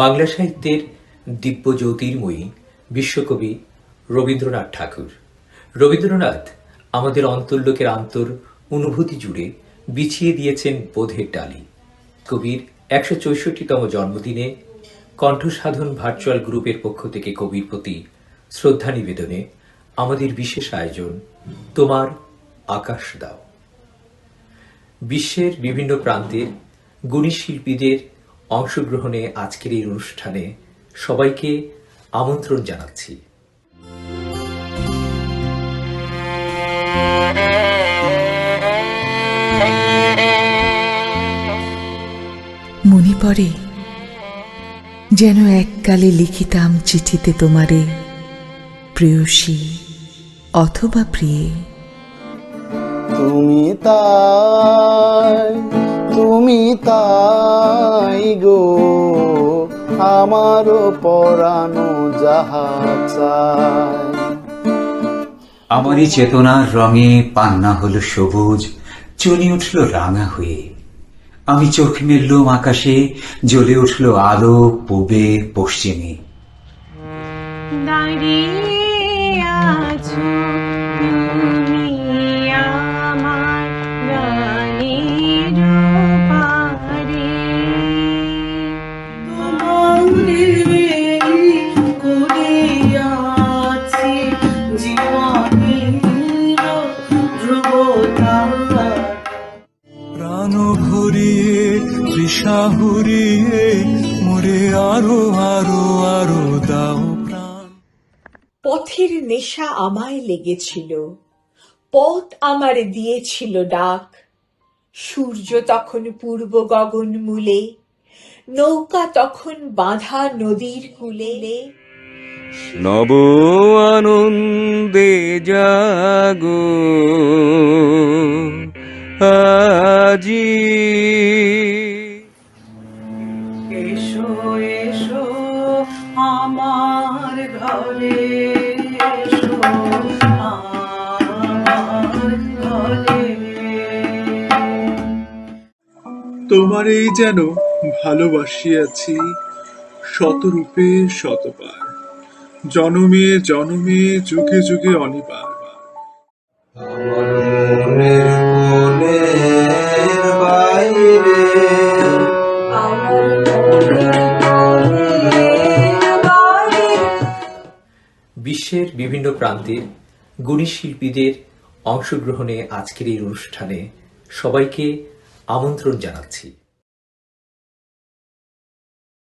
বাংলা সাহিত্যের দিব্য জ্যোতির্ময়ী বিশ্বকবি রবীন্দ্রনাথ ঠাকুর। রবীন্দ্রনাথ আমাদের অন্তর্লোকের আন্তর অনুভূতি জুড়ে বিছিয়ে দিয়েছেন বোধের ডালি। কবির একশো চৌষট্টিতম জন্মদিনে কণ্ঠসাধন ভার্চুয়াল গ্রুপের পক্ষ থেকে কবির প্রতি শ্রদ্ধা নিবেদনে আমাদের বিশেষ আয়োজন তোমার আকাশ দাও। বিশ্বের বিভিন্ন প্রান্তের গুণী শিল্পীদের অংশগ্রহণে আজকের এই অনুষ্ঠানে সবাইকে আমন্ত্রণ জানাচ্ছি। মনে পড়ে যেন এককালে লিখিতাম চিঠিতে তোমারে প্রেয়সী অথবা প্রিয়ে। তুমি তাই তুমি তাই গো আমারও পরানো যাহা চায় আমারই চেতনার রঙে পান্না হলো সবুজ চলি উঠল রাঙা হয়ে। আমি চোখ মেললুম আকাশে জ্বলে উঠল আলো পূবে পশ্চিমে। দাঁড়িয়ে আছো প্রাণ তৃষা হরিয়ে মোরে আরও আরও আরও দাও প্রাণ। পথের নেশা আমায় লেগেছিল পথ আমার দিয়েছিল ডাক। সূর্য তখন পূর্ব গগন মূলে নৌকা তখন বাঁধা নদীর কূলে। নব আনন্দে জাগো। আজি। এসো এসো আমার ঘরে এসো তোমার এই যেন ভালোবাসিয়াছি শতরূপে শতবার। জনমে জনমে যুগে যুগে অনিবার। বিশ্বের বিভিন্ন প্রান্তের গুণী শিল্পীদের অংশগ্রহণে আজকের এই অনুষ্ঠানে সবাইকে আমন্ত্রণ জানাচ্ছি।